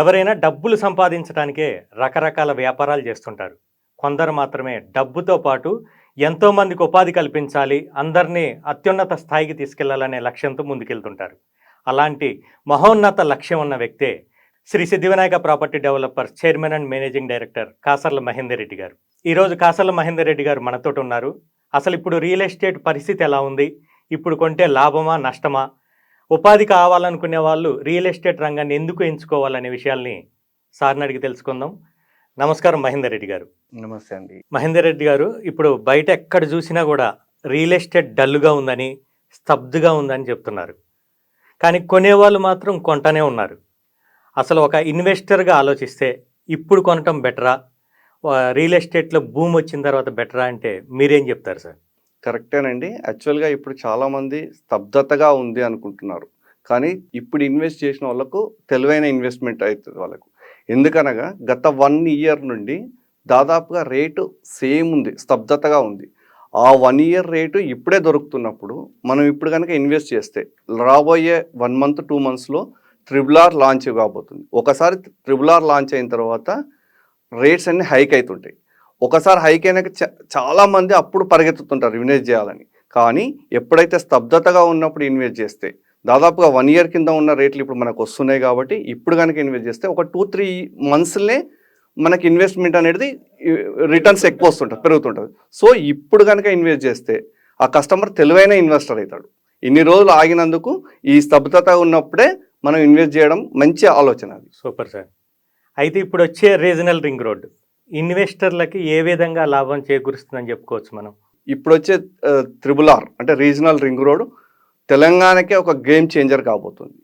ఎవరైనా డబ్బులు సంపాదించడానికే రకరకాల వ్యాపారాలు చేస్తుంటారు. కొందరు మాత్రమే డబ్బుతో పాటు ఎంతోమందికి ఉపాధి కల్పించాలి అందరినీ అత్యున్నత స్థాయికి తీసుకెళ్ళాలనే లక్ష్యంతో ముందుకెళ్తుంటారు. అలాంటి మహోన్నత లక్ష్యం ఉన్న వ్యక్తే Shri Siddhivinayaka property developers chairman and managing director Kasarla Mahender Reddy garu. ఈరోజు కాసర్ల మహేందర్ రెడ్డి గారు మనతోటి ఉన్నారు. అసలు ఇప్పుడు రియల్ ఎస్టేట్ పరిస్థితి ఎలా ఉంది? ఇప్పుడు కొంటే లాభమా నష్టమా? ఉపాధి కావాలనుకునే వాళ్ళు రియల్ ఎస్టేట్ రంగాన్ని ఎందుకు ఎంచుకోవాలనే విషయాల్ని సార్ని అడిగి తెలుసుకుందాం. నమస్కారం మహేందర్ రెడ్డి గారు. నమస్తే అండి. మహేందర్ రెడ్డి గారు ఇప్పుడు బయట ఎక్కడ చూసినా కూడా రియల్ ఎస్టేట్ డల్గా ఉందని స్తబ్దుగా ఉందని చెప్తున్నారు. కానీ కొనేవాళ్ళు మాత్రం కొంటనే ఉన్నారు. అసలు ఒక ఇన్వెస్టర్గా ఆలోచిస్తే ఇప్పుడు కొనటం బెటరా? రియల్ ఎస్టేట్లో భూమి వచ్చిన తర్వాత బెటరా అంటే మీరేం చెప్తారు సార్? కరెక్టేనండి. యాక్చువల్గా ఇప్పుడు చాలామంది స్తబ్దతగా ఉంది అనుకుంటున్నారు. కానీ ఇప్పుడు ఇన్వెస్ట్ చేసిన వాళ్ళకు తెలివైన ఇన్వెస్ట్మెంట్ అవుతుంది వాళ్ళకు. ఎందుకనగా గత వన్ ఇయర్ నుండి దాదాపుగా రేటు సేమ్ ఉంది స్తబ్దతగా ఉంది. ఆ వన్ ఇయర్ రేటు ఇప్పుడే దొరుకుతున్నప్పుడు మనం ఇప్పుడు కనుక ఇన్వెస్ట్ చేస్తే రాబోయే వన్ మంత్ టూ మంత్స్లో త్రిబుల్ ఆర్ లాంచ్ కాబోతుంది. ఒకసారి త్రిబుల్ ఆర్ లాంచ్ అయిన తర్వాత రేట్స్ అన్నీ హైక్ అవుతుంటాయి ఒకసారి హైక్ అయినాక చ- చాలా మంది అప్పుడు పరిగెత్తుతుంటారు ఇన్వెస్ట్ చేయాలని. కానీ ఎప్పుడైతే స్తబ్దతగా ఉన్నప్పుడు ఇన్వెస్ట్ చేస్తే దాదాపుగా వన్ ఇయర్ కింద ఉన్న రేట్లు ఇప్పుడు మనకు వస్తున్నాయి కాబట్టి ఇప్పుడు కనుక ఇన్వెస్ట్ చేస్తే ఒక టూ త్రీ మంత్స్లే మనకి ఇన్వెస్ట్మెంట్ అనేది రిటర్న్స్ ఎక్కువ వస్తుంటుంది పెరుగుతుంటుంది సో ఇప్పుడు కనుక ఇన్వెస్ట్ చేస్తే ఆ కస్టమర్ తెలివైన ఇన్వెస్టర్ అవుతాడు. ఇన్ని రోజులు ఆగినందుకు ఈ స్తబ్దత ఉన్నప్పుడే మనం ఇన్వెస్ట్ చేయడం మంచి ఆలోచన అది. Super sir. అయితే ఇప్పుడు వచ్చే రీజనల్ రింగ్ రోడ్డు. ఇన్వెస్టర్లకి ఏ విధంగా లాభం చేకూరుస్తుందని చెప్పుకోవచ్చు మనం? ఇప్పుడు వచ్చే త్రిబుల్ ఆర్ అంటే రీజనల్ రింగ్ రోడ్ తెలంగాణకే ఒక గేమ్ చేంజర్ కాబోతుంది.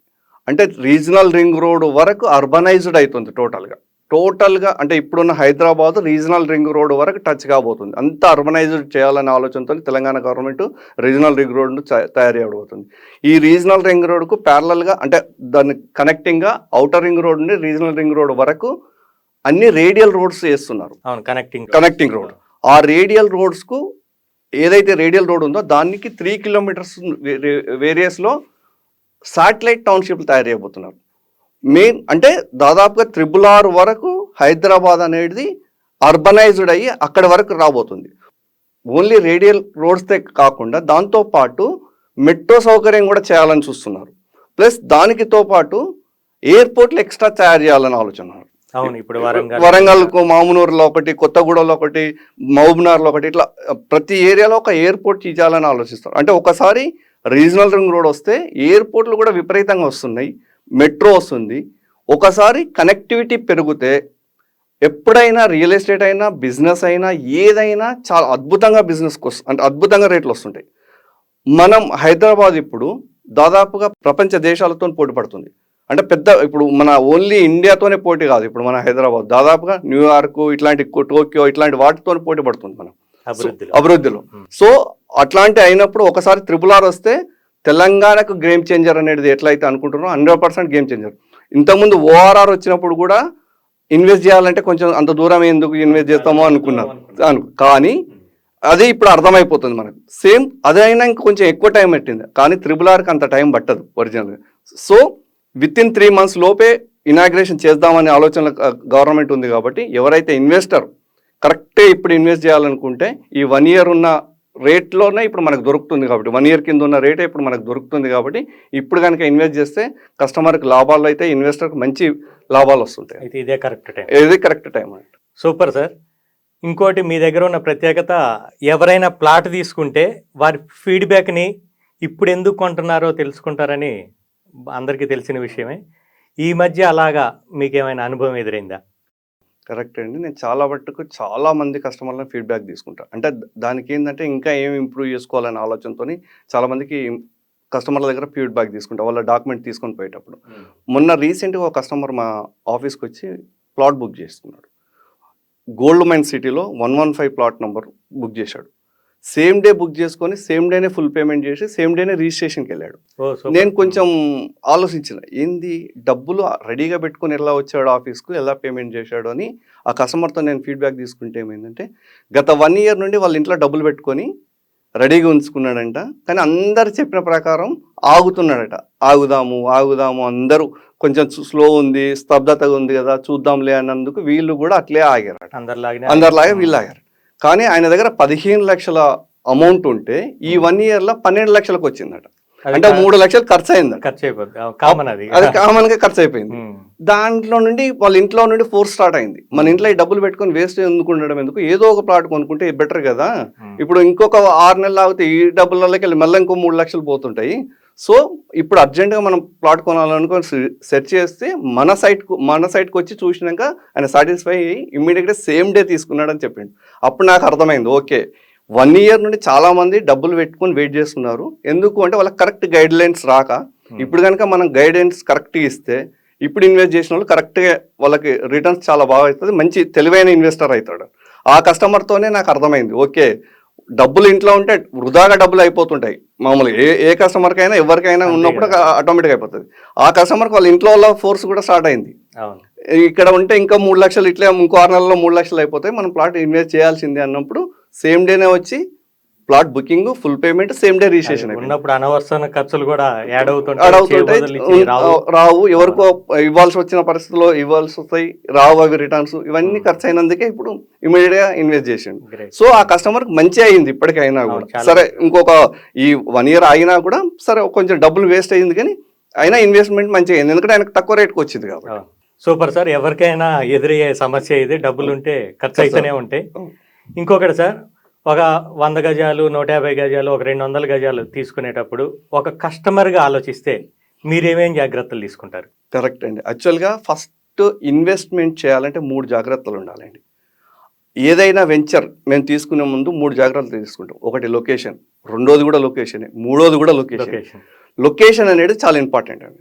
అంటే రీజనల్ రింగ్ రోడ్ వరకు అర్బనైజ్డ్ అవుతుంది టోటల్గా. టోటల్గా అంటే ఇప్పుడున్న హైదరాబాద్ రీజనల్ రింగ్ రోడ్ వరకు టచ్ కాబోతుంది. అంత అర్బనైజ్డ్ చేయాలనే ఆలోచనతో తెలంగాణ గవర్నమెంట్ రీజనల్ రింగ్ రోడ్ను తయారు చేయబోతుంది ఈ రీజనల్ రింగ్ రోడ్కు ప్యారలల్గా అంటే దాన్ని కనెక్టింగ్గా అవుటర్ రింగ్ రోడ్ నుండి రీజనల్ రింగ్ రోడ్ వరకు అన్ని రేడియల్ రోడ్స్ చేస్తున్నారు. అవును కనెక్టింగ్ కనెక్టింగ్ రోడ్ ఆ. రేడియల్ రోడ్స్కు ఏదైతే రేడియల్ రోడ్ ఉందో దానికి త్రీ కిలోమీటర్స్ వేరియస్లో శాటిలైట్ టౌన్షిప్లు తయారు చేయబోతున్నారు. మెయిన్ అంటే దాదాపుగా త్రిబుల్ ఆర్ వరకు హైదరాబాద్ అనేది అర్బనైజ్డ్ అయ్యి అక్కడి వరకు రాబోతుంది. ఓన్లీ రేడియల్ రోడ్స్తే కాకుండా దాంతోపాటు మెట్రో సౌకర్యం కూడా చేయాలని చూస్తున్నారు. ప్లస్ దానికితో పాటు ఎయిర్పోర్ట్లు ఎక్స్ట్రా తయారు చేయాలని ఆలోచన అవును ఇప్పుడు వరంగల్. వరంగల్కు మామునూరులో ఒకటి కొత్తగూడలో ఒకటి మహబూబ్నగర్లో ఒకటి ఇట్లా ప్రతి ఏరియాలో ఒక ఎయిర్పోర్ట్ చేయాలని ఆలోచిస్తారు. అంటే ఒకసారి రీజనల్ రింగ్ రోడ్ వస్తే ఎయిర్పోర్ట్లు కూడా విపరీతంగా వస్తున్నాయి మెట్రో వస్తుంది. ఒకసారి కనెక్టివిటీ పెరిగితే ఎప్పుడైనా రియల్ ఎస్టేట్ అయినా బిజినెస్ అయినా ఏదైనా చాలా అద్భుతంగా బిజినెస్కి వస్తుంది అంటే అద్భుతంగా రేట్లు వస్తుంటాయి. మనం హైదరాబాద్ ఇప్పుడు దాదాపుగా ప్రపంచ దేశాలతో పోటీ పడుతుంది. అంటే పెద్ద ఇప్పుడు మన ఓన్లీ ఇండియాతోనే పోటీ కాదు. ఇప్పుడు మన హైదరాబాద్ దాదాపుగా న్యూయార్క్ ఇట్లాంటి టోక్యో ఇట్లాంటి వాటితో పోటీ పడుతుంది మనం. అభివృద్ధిలో. Hmm. సో అట్లాంటి అయినప్పుడు ఒకసారి త్రిపుల్ ఆర్ వస్తే తెలంగాణకు గేమ్ చేంజర్ అనేది ఎట్లయితే అనుకుంటున్నారో హండ్రెడ్ పర్సెంట్ గేమ్ చేంజర్ ఇంతకుముందు ఓఆర్ఆర్ వచ్చినప్పుడు కూడా ఇన్వెస్ట్ చేయాలంటే కొంచెం అంత దూరం ఎందుకు ఇన్వెస్ట్ చేస్తామో అనుకున్నాం అను కానీ అదే ఇప్పుడు అర్థమైపోతుంది మనకు. సేమ్ అదే అయినా ఇంకా కొంచెం ఎక్కువ టైం పట్టింది. కానీ త్రిబుల్ ఆర్కి అంత టైం పట్టదు ఒరిజినల్గా so within three months లోపే ఇనాగ్రేషన్ చేద్దామనే ఆలోచన గవర్నమెంట్ ఉంది కాబట్టి ఎవరైతే ఇన్వెస్టర్ కరెక్టే ఇప్పుడు ఇన్వెస్ట్ చేయాలనుకుంటే ఈ వన్ ఇయర్ ఉన్న రేట్లోనే ఇప్పుడు మనకు దొరుకుతుంది కాబట్టి వన్ ఇయర్ కింద ఉన్న రేటే ఇప్పుడు మనకు దొరుకుతుంది కాబట్టి ఇప్పుడు కనుక ఇన్వెస్ట్ చేస్తే కస్టమర్కి లాభాలు అయితే ఇన్వెస్టర్కి మంచి లాభాలు వస్తుంటాయి. అయితే ఇదే కరెక్ట్ టైం ఇది కరెక్ట్ టైం అండి. సూపర్ సార్ ఇంకోటి మీ దగ్గర ఉన్న ప్రత్యేకత ఎవరైనా ప్లాట్ తీసుకుంటే వారి ఫీడ్బ్యాక్ని ఇప్పుడు ఎందుకు కొంటున్నారో తెలుసుకుంటారని అందరికీ తెలిసిన విషయమే. ఈ మధ్య అలాగా మీకేమైనా అనుభవం ఎదురైందా? కరెక్ట్ అండి. నేను చాలా మట్టుకు చాలా మంది కస్టమర్లను ఫీడ్బ్యాక్ తీసుకుంటా. అంటే దానికి ఏంటంటే ఇంకా ఏం ఇంప్రూవ్ చేసుకోవాలనే ఆలోచనతో చాలా మందికి కస్టమర్ల దగ్గర ఫీడ్బ్యాక్ తీసుకుంటా వాళ్ళ డాక్యుమెంట్ తీసుకొని పోయేటప్పుడు. మొన్న రీసెంట్గా ఒక కస్టమర్ మా ఆఫీస్కి వచ్చి ప్లాట్ బుక్ చేస్తున్నాడు. గోల్డ్ మైన్ సిటీలో one one five plot number book చేశాడు. సేమ్ డే బుక్ చేసుకొని సేమ్ డేనే ఫుల్ పేమెంట్ చేసి సేమ్ డేనే రిజిస్ట్రేషన్కి వెళ్ళాడు. నేను కొంచెం ఆలోచించిన ఏంది డబ్బులు రెడీగా పెట్టుకొని ఎలా వచ్చాడు ఆఫీస్కు ఎలా పేమెంట్ చేశాడు అని ఆ కస్టమర్తో నేను ఫీడ్బ్యాక్ తీసుకుంటే ఏమైందంటే గత వన్ ఇయర్ నుండి వాళ్ళ ఇంట్లో డబ్బులు పెట్టుకొని రెడీగా ఉంచుకున్నాడంట. కానీ అందరు చెప్పిన ప్రకారం ఆగుతున్నాడట. ఆగుదాము ఆగుదాము అందరూ కొంచెం స్లో ఉంది స్తబ్దతగా ఉంది కదా చూద్దాంలే అన్నందుకు వీళ్ళు కూడా అట్లే ఆగారట. అందరిలాగానే అందరిలాగే వీళ్ళు ఆగారు. కానీ ఆయన దగ్గర పదిహేను లక్షల అమౌంట్ ఉంటే ఈ వన్ ఇయర్లో పన్నెండు లక్షలకు వచ్చిందట. అంటే మూడు లక్షలు ఖర్చు అయిందట ఖర్చు అయిపోద్ది కామన్ అది. అది కామన్గా ఖర్చు అయిపోయింది దాంట్లో నుండి వాళ్ళ ఇంట్లో నుండి ఫోర్స్ స్టార్ట్ అయింది. మన ఇంట్లో ఈ డబ్బులు పెట్టుకొని వేస్ట్ ఎందుకు ఉండడం ఎందుకు? ఏదో ఒక ప్లాట్ కొనుక్కుంటే బెటర్ కదా. ఇప్పుడు ఇంకొక ఆరు నెలలు ఆగితే ఈ డబ్బులకి వెళ్ళి మళ్ళీ ఇంకో మూడు లక్షలు పోతుంటాయి. సో ఇప్పుడు అర్జెంటుగా మనం ప్లాట్ కొనాలనుకొని సెర్చ్ చేస్తే మన సైట్కు మన సైట్కి వచ్చి చూసినాక ఆయన సాటిస్ఫై అయ్యి ఇమ్మీడియట్గా సేమ్ డే తీసుకున్నాడని చెప్పిండు. అప్పుడు నాకు అర్థమైంది ఓకే. వన్ ఇయర్ నుండి చాలా మంది డబ్బులు పెట్టుకొని వెయిట్ చేస్తున్నారు. ఎందుకు అంటే వాళ్ళకి కరెక్ట్ గైడ్ లైన్స్ రాక. ఇప్పుడు కనుక మనం గైడెన్స్ కరెక్ట్గా ఇస్తే ఇప్పుడు ఇన్వెస్ట్ చేసిన వాళ్ళు కరెక్ట్గా వాళ్ళకి రిటర్న్స్ చాలా బాగా అవుతుంది మంచి తెలివైన ఇన్వెస్టర్ అవుతాడు. ఆ కస్టమర్తోనే నాకు అర్థమైంది ఓకే డబ్బులు ఇంట్లో ఉంటే వృధాగా డబ్బులు అయిపోతుంటాయి. మామూలుగా ఏ ఏ కస్టమర్కైనా ఎవరికైనా ఉన్నప్పుడు. ఆటోమేటిక్ అయిపోతుంది. ఆ కస్టమర్కి వాళ్ళ ఇంట్లో వాళ్ళ ఫోర్స్ కూడా స్టార్ట్ అయింది. ఇక్కడ ఉంటే ఇంకా మూడు లక్షలు ఇట్లా ఇంకో ఆరు నెలల్లో మూడు లక్షలు అయిపోతాయి మనం ప్లాట్ ఇన్వెస్ట్ చేయాల్సిందే అన్నప్పుడు సేమ్ డేనే వచ్చి plot booking full payment same day registration ఉన్నప్పుడు అనవసర ఖర్చులు కూడా యాడ్ అవుతుంటాయి రావు. ఎవరికో ఇవ్వాల్సి వచ్చిన పరిస్థితుల్లో ఇవ్వాల్సి వస్తాయి రావు అవి రిటర్న్స్ ఇవన్నీ. ఖర్చు అయినందుకే ఇప్పుడు ఇమీడియట్గా ఇన్వెస్ట్ చేసిండు. సో ఆ కస్టమర్ మంచి అయింది ఇప్పటికైనా అవును, కూడా సరే. ఇంకొక ఈ వన్ ఇయర్ అయినా కూడా సరే కొంచెం డబ్బులు వేస్ట్ అయింది కానీ అయినా ఇన్వెస్ట్మెంట్ మంచిగా అయింది ఎందుకంటే ఆయనకు తక్కువ రేట్కి వచ్చింది కాబట్టి. సూపర్ సార్ ఎవరికైనా ఎదురయ్యే సమస్య ఇది డబ్బులు ఉంటే ఖర్చు అయితేనే ఉంటాయి. ఇంకొకటి సార్ ఒక వంద గజాలు నూట యాభై గజాలు ఒక రెండు వందల గజాలు తీసుకునేటప్పుడు ఒక కస్టమర్గా ఆలోచిస్తే మీరేమేం జాగ్రత్తలు తీసుకుంటారు? కరెక్ట్ అండి. యాక్చువల్గా ఫస్ట్ ఇన్వెస్ట్మెంట్ చేయాలంటే మూడు జాగ్రత్తలు ఉండాలండి. ఏదైనా వెంచర్ మేము తీసుకునే ముందు మూడు జాగ్రత్తలు తీసుకుంటాం. ఒకటి లొకేషన్ రెండోది కూడా లొకేషన్ మూడోది కూడా లొకేషన్. లొకేషన్ అనేది చాలా ఇంపార్టెంట్ అండి.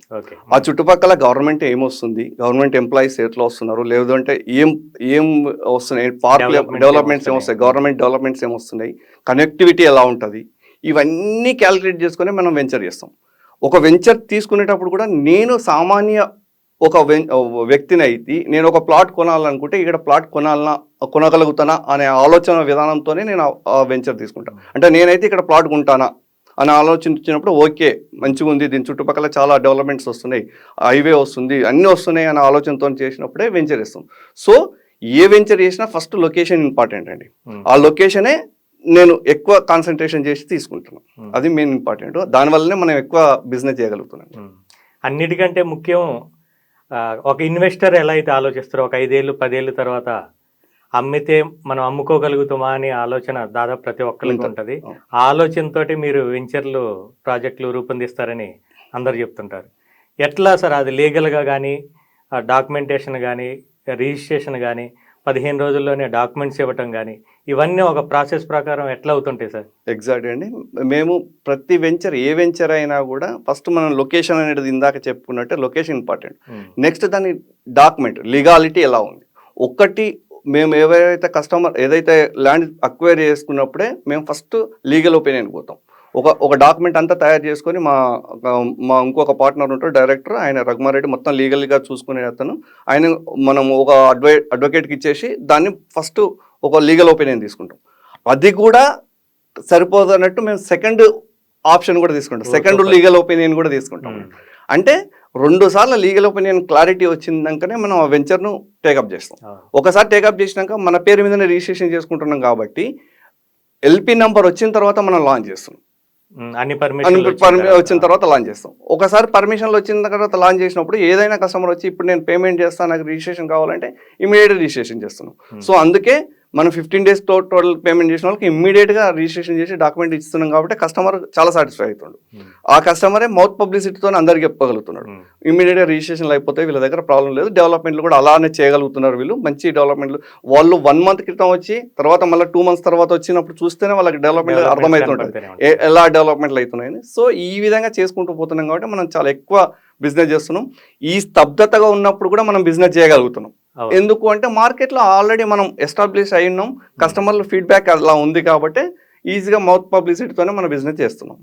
ఆ చుట్టుపక్కల గవర్నమెంట్ ఏమొస్తుంది? గవర్నమెంట్ ఎంప్లాయీస్ ఎట్లా వస్తున్నారు? లేదంటే ఏం ఏం వస్తున్నాయి? Park developments? ఏమొస్తాయి? గవర్నమెంట్ డెవలప్మెంట్స్ ఏమొస్తున్నాయి? కనెక్టివిటీ ఎలా ఉంటుంది? ఇవన్నీ క్యాలిక్యులేట్ చేసుకొని మనం వెంచర్ చేస్తాం. ఒక వెంచర్ తీసుకునేటప్పుడు కూడా నేను సామాన్య ఒక వెం- వ్యక్తిని అయితే నేను ఒక ప్లాట్ కొనాలనుకుంటే ఇక్కడ ప్లాట్ కొనాలనా కొనగలుగుతానా అనే ఆలోచన విధానంతోనే నేను ఆ- ఆ వెంచర్ తీసుకుంటాను అంటే నేనైతే ఇక్కడ ప్లాట్ కొంటానా అని ఆలోచించినప్పుడు ఓకే మంచిగా ఉంది దీని చుట్టుపక్కల చాలా డెవలప్మెంట్స్ వస్తున్నాయి హైవే వస్తుంది అన్నీ వస్తున్నాయి అనే ఆలోచనతో చేసినప్పుడే వెంచర్ ఇస్తాం సో ఏ వెంచర్ చేసినా ఫస్ట్ లొకేషన్ ఇంపార్టెంట్ అండి ఉమ్. ఆ లొకేషనే నేను ఎక్కువ కాన్సన్ట్రేషన్ చేసి తీసుకుంటున్నాను ఉమ్. అది మెయిన్ ఇంపార్టెంట్ దానివల్లనే మనం ఎక్కువ బిజినెస్ చేయగలుగుతున్నాం ఉమ్. అన్నిటికంటే ముఖ్యం ఒక ఇన్వెస్టర్ ఎలా అయితే ఆలోచిస్తారో ఒక ఐదేళ్ళు పదేళ్ళు తర్వాత అమ్మితే మనం అమ్ముకోగలుగుతామా అనే ఆలోచన దాదాపు ప్రతి ఒక్కరికి ఉంటుంది. ఆ ఆలోచనతోటి మీరు వెంచర్లు ప్రాజెక్టులు రూపొందిస్తారని అందరు చెప్తుంటారు. ఎట్లా సార్ అది లీగల్గా కానీ డాక్యుమెంటేషన్ కానీ రిజిస్ట్రేషన్ కానీ పదిహేను రోజుల్లోనే డాక్యుమెంట్స్ ఇవ్వటం కానీ ఇవన్నీ ఒక ప్రాసెస్ ప్రకారం ఎట్లా అవుతుంటాయి సార్? ఎగ్జాక్ట్ అండి. మేము ప్రతి వెంచర్ ఏ వెంచర్ అయినా కూడా ఫస్ట్ మనం లొకేషన్ అనేది ఇందాక చెప్పుకున్నట్టే లొకేషన్ ఇంపార్టెంట్. నెక్స్ట్ దాని డాక్యుమెంట్ లీగాలిటీ ఎలా ఉంది? ఒక్కటి మేము ఏవైతే కస్టమర్ ఏదైతే ల్యాండ్ అక్వైర్ చేసుకున్నప్పుడే మేము ఫస్ట్ లీగల్ ఒపీనియన్ పోతాం. ఒక ఒక డాక్యుమెంట్ అంతా తయారు చేసుకొని మా మా ఇంకొక పార్ట్నర్ ఉంటాడు డైరెక్టర్ ఆయన రఘుమారెడ్డి మొత్తం లీగల్గా చూసుకునే అతను. ఆయన మనం ఒక అడ్వై అడ్వకేట్కి ఇచ్చేసి దాన్ని ఫస్ట్ ఒక లీగల్ ఒపీనియన్ తీసుకుంటాం. అది కూడా సరిపోదు అన్నట్టు మేము సెకండ్ ఆప్షన్ కూడా తీసుకుంటాం. సెకండ్. లీగల్ ఒపీనియన్ కూడా తీసుకుంటాం. అంటే రెండు సార్లు లీగల్ ఒపీనియన్ క్లారిటీ వచ్చిందాకనే మనం ఆ వెంచర్ను టేకప్ చేస్తాం. ఒకసారి టేకప్ చేసినాక మన పేరు మీదనే రిజిస్ట్రేషన్ చేసుకుంటున్నాం కాబట్టి ఎల్పి నంబర్ వచ్చిన తర్వాత మనం లాంచ్ చేస్తాం ఉమ్. అన్ని అని పర్మిషన్ పర్మి- వచ్చిన తర్వాత లాంచ్ చేస్తాం ఒకసారి పర్మిషన్లు వచ్చిన తర్వాత లాంచ్ చేసినప్పుడు ఏదైనా కస్టమర్ వచ్చి ఇప్పుడు నేను పేమెంట్ చేస్తాను నాకు రిజిస్ట్రేషన్ కావాలంటే ఇమీడియట్ రిజిస్ట్రేషన్ చేస్తున్నాం. సో అందుకే మనం ఫిఫ్టీన్ డేస్ టోటల్ పేమెంట్ చేసిన వాళ్ళకి ఇమ్మీడియట్గా రిజిస్ట్రేషన్ చేసి డాక్యుమెంట్ ఇస్తున్నాం కాబట్టి కస్టమర్ చాలా సాటిస్ఫై అవుతుండు. ఆ కస్టమరే మౌత్ పబ్లిసిటీతో అందరికి చెప్పగలుగుతున్నాడు. ఇమీడియట్గా రిజిస్ట్రేషన్లు అయిపోతాయి వీళ్ళ దగ్గర ప్రాబ్లం లేదు. డెవలప్మెంట్లు కూడా అలానే చేయగలుగుతున్నారు వీళ్ళు. మంచి డెవలప్మెంట్లు వాళ్ళు వన్ మంత్ క్రితం వచ్చి తర్వాత మళ్ళీ టూ మంత్స్ తర్వాత వచ్చినప్పుడు చూస్తేనే వాళ్ళకి డెవలప్మెంట్ అర్థమవుతుంటుంది ఎలా డెవలప్మెంట్లు అవుతున్నాయని. సో ఈ విధంగా చేసుకుంటూ పోతున్నాం కాబట్టి మనం చాలా ఎక్కువ బిజినెస్ చేస్తున్నాం. ఈ స్తబ్దతగా ఉన్నప్పుడు కూడా మనం బిజినెస్ చేయగలుగుతున్నాం. ఎందుకు అంటే మార్కెట్లో ఆల్రెడీ మనం ఎస్టాబ్లిష్ అయి ఉన్నాం కస్టమర్ల ఫీడ్బ్యాక్ అలా ఉంది కాబట్టి ఈజీగా మౌత్ పబ్లిసిటీతోనే మనం బిజినెస్ చేస్తున్నాం.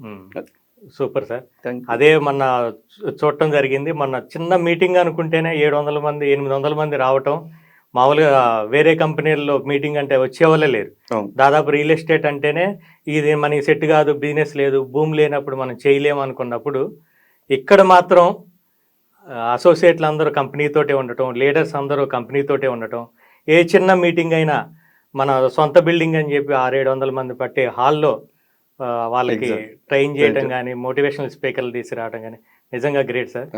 Super sir. అదే మొన్న చూ- చూడటం జరిగింది. మొన్న చిన్న మీటింగ్ అనుకుంటేనే ఏడు వందల మంది ఎనిమిది వందల మంది రావటం. మామూలుగా వేరే కంపెనీల్లో మీటింగ్ అంటే వచ్చేవాళ్ళే లేరు. దాదాపు రియల్ ఎస్టేట్ అంటేనే ఇది మనకి సెట్ కాదు బిజినెస్ లేదు భూమి లేనప్పుడు మనం చేయలేము అనుకున్నప్పుడు ఇక్కడ మాత్రం అసోసియేట్లు అందరూ కంపెనీతోటే ఉండటం లీడర్స్ అందరూ కంపెనీతోటే ఉండటం ఏ చిన్న మీటింగ్ అయినా మన సొంత బిల్డింగ్ అని చెప్పి ఆరేడు వందల మంది పట్టే హాల్లో వాళ్ళకి. ట్రైన్ చేయడం. కానీ మోటివేషనల్ స్పీకర్లు తీసుకురావడం కానీ నిజంగా గ్రేట్ సార్.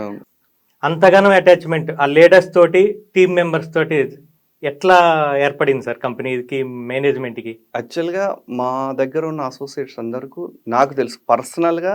అంతగానో అటాచ్మెంట్ ఆ లీడర్స్ తోటి టీమ్ మెంబర్స్ తోటి ఎట్లా ఏర్పడింది సార్ కంపెనీకి మేనేజ్మెంట్కి యాక్చువల్గా మా దగ్గర ఉన్న అసోసియేట్స్ అందరికీ నాకు తెలుసు పర్సనల్గా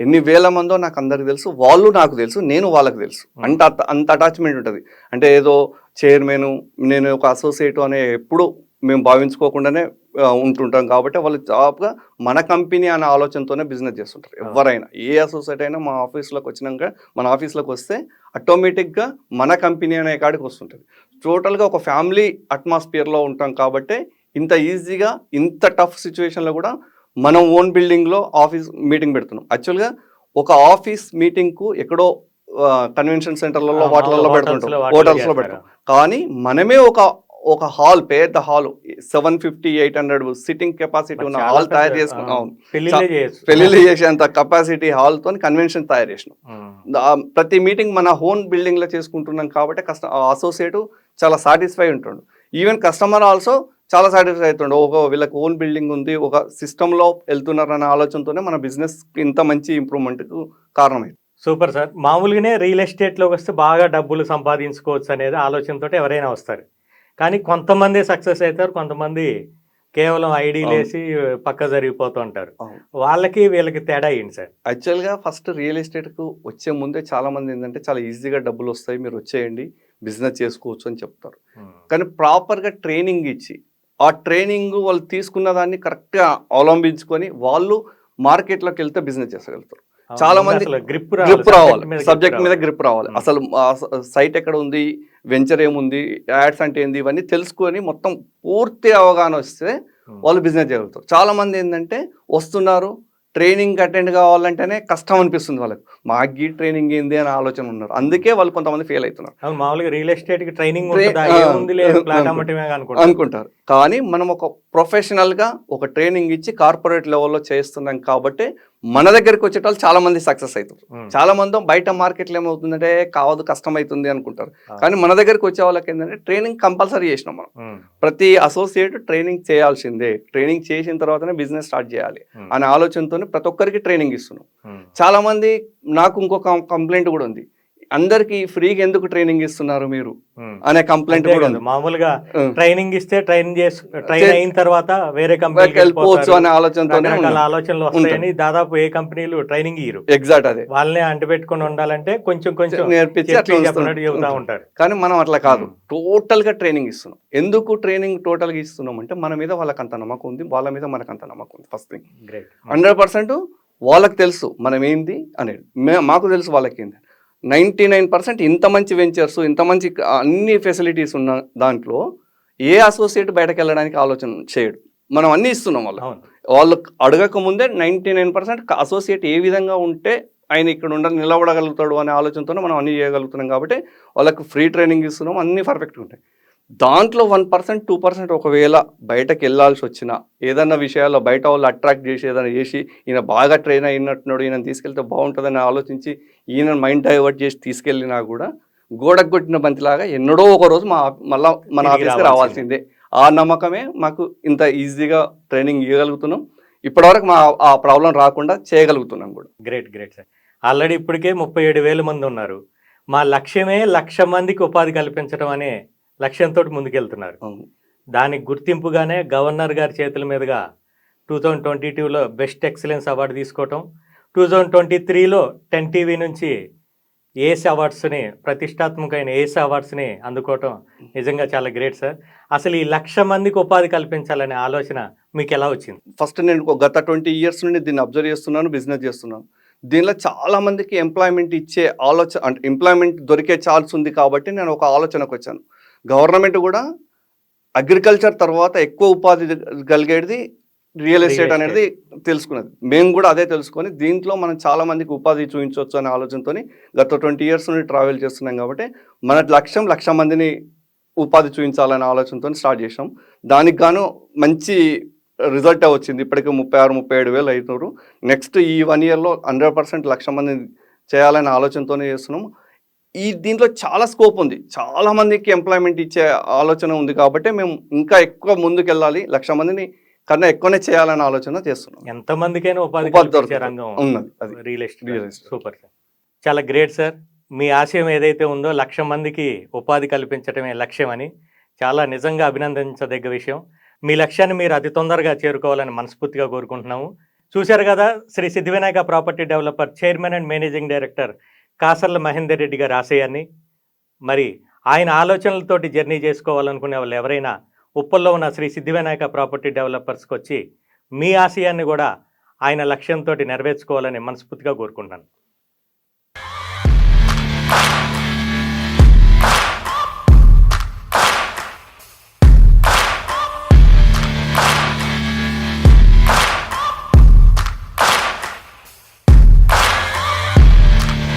ఎన్ని వేల మందో నాకు అందరికి తెలుసు వాళ్ళు నాకు తెలుసు నేను వాళ్ళకి తెలుసు. అంత అత- అటాచ్మెంట్ ఉంటుంది. అంటే ఏదో చైర్మన్ నేను ఒక అసోసియేట్ అనే ఎప్పుడు మేము భావించుకోకుండానే ఉంటుంటాం కాబట్టి వాళ్ళు జాబ్గా మన కంపెనీ అనే ఆలోచనతోనే బిజినెస్ చేస్తుంటారు. ఎవరైనా ఏ అసోసియేట్ అయినా మా ఆఫీస్లోకి వచ్చినాక మన ఆఫీస్లోకి వస్తే ఆటోమేటిక్గా మన కంపెనీ అనే కాడికి వస్తుంటుంది. టోటల్గా ఒక ఫ్యామిలీ అట్మాస్ఫియర్లో ఉంటాం కాబట్టి ఇంత ఈజీగా ఇంత టఫ్ సిచ్యువేషన్లో కూడా మనం ఓన్ బిల్డింగ్లో ఆఫీస్ మీటింగ్ పెడుతున్నాం. యాక్చువల్గా ఒక ఆఫీస్ మీటింగ్కు ఎక్కడో కన్వెన్షన్ సెంటర్లలో వాటిలలో పెడుతుంటాం. హోటల్స్లో పెడతాం. కానీ మనమే ఒక ఒక హాల్ పెద్ద hall seven fifty eight hundred sitting capacity ఉన్న హాల్ తయారు చేసుకున్నాం. పెళ్ళిళ్ళే పెళ్ళిళ్ళు చేసేంత కెపాసిటీ హాల్తో కన్వెన్షన్ తయారు చేసినాం. ప్రతి మీటింగ్ మన ఓన్ బిల్డింగ్లో చేసుకుంటున్నాం కాబట్టి కస్ట అసోసియేట్ చాలా సాటిస్ఫై ఉంటుండు. ఈవెన్ కస్టమర్ ఆల్సో చాలా సాటిస్ఫై అవుతుండు. ఒక వీళ్ళకి ఓన్ బిల్డింగ్ ఉంది ఒక సిస్టమ్లో వెళ్తున్నారు అనే ఆలోచనతోనే మన బిజినెస్ ఇంత మంచి ఇంప్రూవ్మెంట్కు కారణమైంది. సూపర్ సార్ మామూలుగానే రియల్ ఎస్టేట్లోకి వస్తే బాగా డబ్బులు సంపాదించుకోవచ్చు అనేది ఆలోచనతో ఎవరైనా వస్తారు. కానీ కొంతమంది సక్సెస్ అవుతారు కొంతమంది కేవలం ఐడీలు అవును. వేసి పక్క జరిగిపోతూ ఉంటారు. వాళ్ళకి వీళ్ళకి తేడా ఏంటి సార్ యాక్చువల్గా ఫస్ట్ రియల్ ఎస్టేట్కు వచ్చే ముందే చాలా మంది ఏంటంటే చాలా ఈజీగా డబ్బులు వస్తాయి మీరు వచ్చేయండి బిజినెస్ చేసుకోవచ్చు అని చెప్తారు. కానీ ప్రాపర్గా ట్రైనింగ్ ఇచ్చి ఆ ట్రైనింగ్ వాళ్ళు తీసుకున్న దాన్ని కరెక్ట్గా అవలంబించుకొని వాళ్ళు మార్కెట్లోకి వెళ్తే బిజినెస్ చేసగలుగుతారు. చాలా మంది గ్రిప్ గ్రిప్ రావాలి సబ్జెక్ట్ మీద గ్రిప్ రావాలి. అసలు సైట్ ఎక్కడ ఉంది వెంచర్ ఏముంది యాడ్స్ అంటే ఏంది ఇవన్నీ తెలుసుకొని మొత్తం పూర్తి అవగాహన వస్తే వాళ్ళు బిజినెస్ చేయగలుగుతారు. చాలా మంది ఏంటంటే వస్తున్నారు ట్రైనింగ్ అటెండ్ కావాలంటేనే కష్టం అనిపిస్తుంది వాళ్ళకి. మాకి ట్రైనింగ్ ఏంది అని ఆలోచన ఉన్నారు. అందుకే వాళ్ళు కొంతమంది ఫెయిల్ అవుతున్నారు. మామూలుగా రియల్ ఎస్టేట్కి ట్రైనింగ్ అనుకుంటారు. కానీ మనం ఒక ప్రొఫెషనల్గా ఒక ట్రైనింగ్ ఇచ్చి కార్పొరేట్ లెవెల్లో చేస్తున్నాం కాబట్టి మన దగ్గరికి వచ్చేటోళ్ళు చాలా మంది సక్సెస్ అవుతారు. చాలా మంది బయట మార్కెట్లో ఏమవుతుందంటే కావదు కష్టం అవుతుంది అనుకుంటారు కానీ మన దగ్గరికి వచ్చే వాళ్ళకి ఏంటంటే ట్రైనింగ్ కంపల్సరీ చేసినాం మనం. ప్రతి అసోసియేట్ ట్రైనింగ్ చేయాల్సిందే. ట్రైనింగ్ చేసిన తర్వాతనే బిజినెస్ స్టార్ట్ చేయాలి అనే ఆలోచనతో ప్రతి ఒక్కరికి ట్రైనింగ్ ఇస్తున్నాం. చాలా మంది నాకు ఇంకొక కంప్లైంట్ కూడా ఉంది. అందరికి ఫ్రీగా ఎందుకు ట్రైనింగ్ ఇస్తున్నారు మీరు? అనే కంప్లైంట్ కూడా ఉంది. మామూలుగా. ట్రైనింగ్ ఇస్తే ట్రైన్ చేసి ట్రైన్ అయిన తర్వాత వేరే వెళ్ళిపోవచ్చు కంపెనీ అనే ఆలోచనతోనే రకరకాల ఆలోచనలు వస్తాయని దాదాపు ఏ కంపెనీలు ట్రైనింగ్ ఇయ్యరు. ఎగ్జాక్ట్ అదే. వాళ్ళనే అంటిపెట్టుకొని ఉండాలంటే కొంచెం కొంచెం నేర్పించి చెబుతా. ఉంటారు. కానీ మనం అట్లా కాదు. టోటల్గా ట్రైనింగ్ ఇస్తున్నాం. ఎందుకు ట్రైనింగ్ టోటల్గా ఇస్తున్నాం అంటే మన మీద వాళ్ళకి అంత నమ్మకం ఉంది వాళ్ళ మీద మనకు అంత నమ్మకం ఉంది ఫస్ట్ థింగ్ హండ్రెడ్ పర్సెంట్ వాళ్ళకి తెలుసు మనం ఏంది అనేది మాకు తెలుసు వాళ్ళకి ఏంది నైంటీ నైన్ పర్సెంట్ ఇంత మంచి వెంచర్స్ ఇంత మంచి అన్ని ఫెసిలిటీస్ ఉన్న దాంట్లో ఏ అసోసియేట్ బయటకు వెళ్ళడానికి ఆలోచన చేయడు. మనం అన్ని ఇస్తున్నాం వాళ్ళకి. అవును. వాళ్ళు అడగక ముందే నైంటీ నైన్ పర్సెంట్ అసోసియేట్ ఏ విధంగా ఉంటే ఆయన ఇక్కడ ఉండ నిలబడగలుగుతాడు అనే ఆలోచనతో మనం అన్ని చేయగలుగుతున్నాం కాబట్టి వాళ్ళకి ఫ్రీ ట్రైనింగ్ ఇస్తున్నాం అన్ని పర్ఫెక్ట్గా ఉంటాయి. దాంట్లో వన్ పర్సెంట్ టూ పర్సెంట్ ఒకవేళ బయటకు వెళ్ళాల్సి వచ్చినా ఏదన్నా విషయాల్లో బయట వాళ్ళు అట్రాక్ట్ చేసి ఏదైనా చేసి ఈయన బాగా ట్రైన్ అయినట్టున్నాడు ఈయన తీసుకెళ్తే బాగుంటుందని ఆలోచించి ఈయన మైండ్ డైవర్ట్ చేసి తీసుకెళ్ళినా కూడా గోడకు కొట్టిన బంతిలాగా ఎన్నడో ఒక రోజు మా మళ్ళా మన ఆఫీస్కి రావాల్సిందే. రావాల్సిందే. ఆ నమ్మకమే మాకు ఇంత ఈజీగా ట్రైనింగ్ ఇవ్వగలుగుతున్నాం ఇప్పటివరకు మా ఆ ప్రాబ్లం రాకుండా చేయగలుగుతున్నాం కూడా. గ్రేట్ గ్రేట్ సార్ ఆల్రెడీ ఇప్పటికే ముప్పై ఏడు వేల మంది ఉన్నారు. మా లక్ష్యమే లక్ష మందికి ఉపాధి కల్పించడం అనే లక్ష్యంతో ముందుకెళ్తున్నారు. దానికి గుర్తింపుగానే గవర్నర్ గారి చేతుల మీదుగా టూ థౌజండ్ ట్వంటీ టూలో బెస్ట్ ఎక్సలెన్స్ అవార్డు తీసుకోవటం టూ థౌజండ్ ట్వంటీ త్రీలో టెన్ టీవీ నుంచి ఏస్ అవార్డ్స్ని ప్రతిష్టాత్మకమైన ఏస్ అవార్డ్స్ని అందుకోవటం నిజంగా చాలా గ్రేట్ సార్. అసలు ఈ లక్ష మందికి ఉపాధి కల్పించాలనే ఆలోచన మీకు ఎలా వచ్చింది? ఫస్ట్ నేను గత ట్వంటీ ఇయర్స్ నుండి దీన్ని అబ్జర్వ్ చేస్తున్నాను బిజినెస్ చేస్తున్నాను. దీనిలో చాలా మందికి ఎంప్లాయ్మెంట్ ఇచ్చే ఆలోచన అంటే ఎంప్లాయ్మెంట్ దొరికే ఛాన్స్ ఉంది కాబట్టి నేను ఒక ఆలోచనకు వచ్చాను గవర్నమెంట్ కూడా అగ్రికల్చర్ తర్వాత ఎక్కువ ఉపాధి కలిగేది రియల్ ఎస్టేట్. అనేది తెలుసుకున్నది. మేము కూడా అదే తెలుసుకొని దీంట్లో మనం చాలా మందికి ఉపాధి చూపించవచ్చు అనే ఆలోచనతో గత ట్వంటీ ఇయర్స్ నుండి ట్రావెల్ చేస్తున్నాం కాబట్టి మన లక్ష్యం లక్ష మందిని ఉపాధి చూపించాలనే ఆలోచనతో స్టార్ట్ చేసాం దానికి గాను మంచి రిజల్ట్ వచ్చింది. ఇప్పటికే ముప్పై ఆరు ముప్పై ఏడు వేలు అవుతున్నారు నెక్స్ట్ ఈ వన్ ఇయర్లో హండ్రెడ్ పర్సెంట్ లక్ష మంది చేయాలనే ఆలోచనతోనే చేస్తున్నాం. ఈ దీంట్లో చాలా స్కోప్ ఉంది. చాలా మందికి ఎంప్లాయ్మెంట్ ఇచ్చే ఆలోచన ఉంది కాబట్టి మేము ఇంకా ఎక్కువ ముందుకు వెళ్ళాలి లక్ష మందిని కన్నా ఎక్కువనే చేయాలనే ఆలోచన చేస్తున్నాం. ఎంతమందికైనా ఉపాధి ఉపాధి కల్పించే దొరుకుతుంది. రంగం ఉన్నది. అది రియల్ ఎస్టేట్. సూపర్ సార్ చాలా గ్రేట్ సార్ మీ ఆశయం ఏదైతే ఉందో లక్ష మందికి ఉపాధి కల్పించడమే లక్ష్యం అని చాలా నిజంగా అభినందించదగ్గ విషయం. మీ లక్ష్యాన్ని మీరు అతి తొందరగా చేరుకోవాలని మనస్ఫూర్తిగా కోరుకుంటున్నాము. చూశారు కదా Shri Siddhivinayaka property developer chairman and managing director Kasarla Mahender Reddy గారి ఆశయాన్ని మరి ఆయన ఆలోచనలతోటి జర్నీ చేసుకోవాలనుకునే వాళ్ళు ఎవరైనా ఉప్పల్లో ఉన్న శ్రీ సిద్ధివినాయక ప్రాపర్టీ డెవలపర్స్కి వచ్చి మీ ఆశయాన్ని కూడా ఆయన లక్ష్యంతో నెరవేర్చుకోవాలని మనస్ఫూర్తిగా కోరుకుంటున్నాను.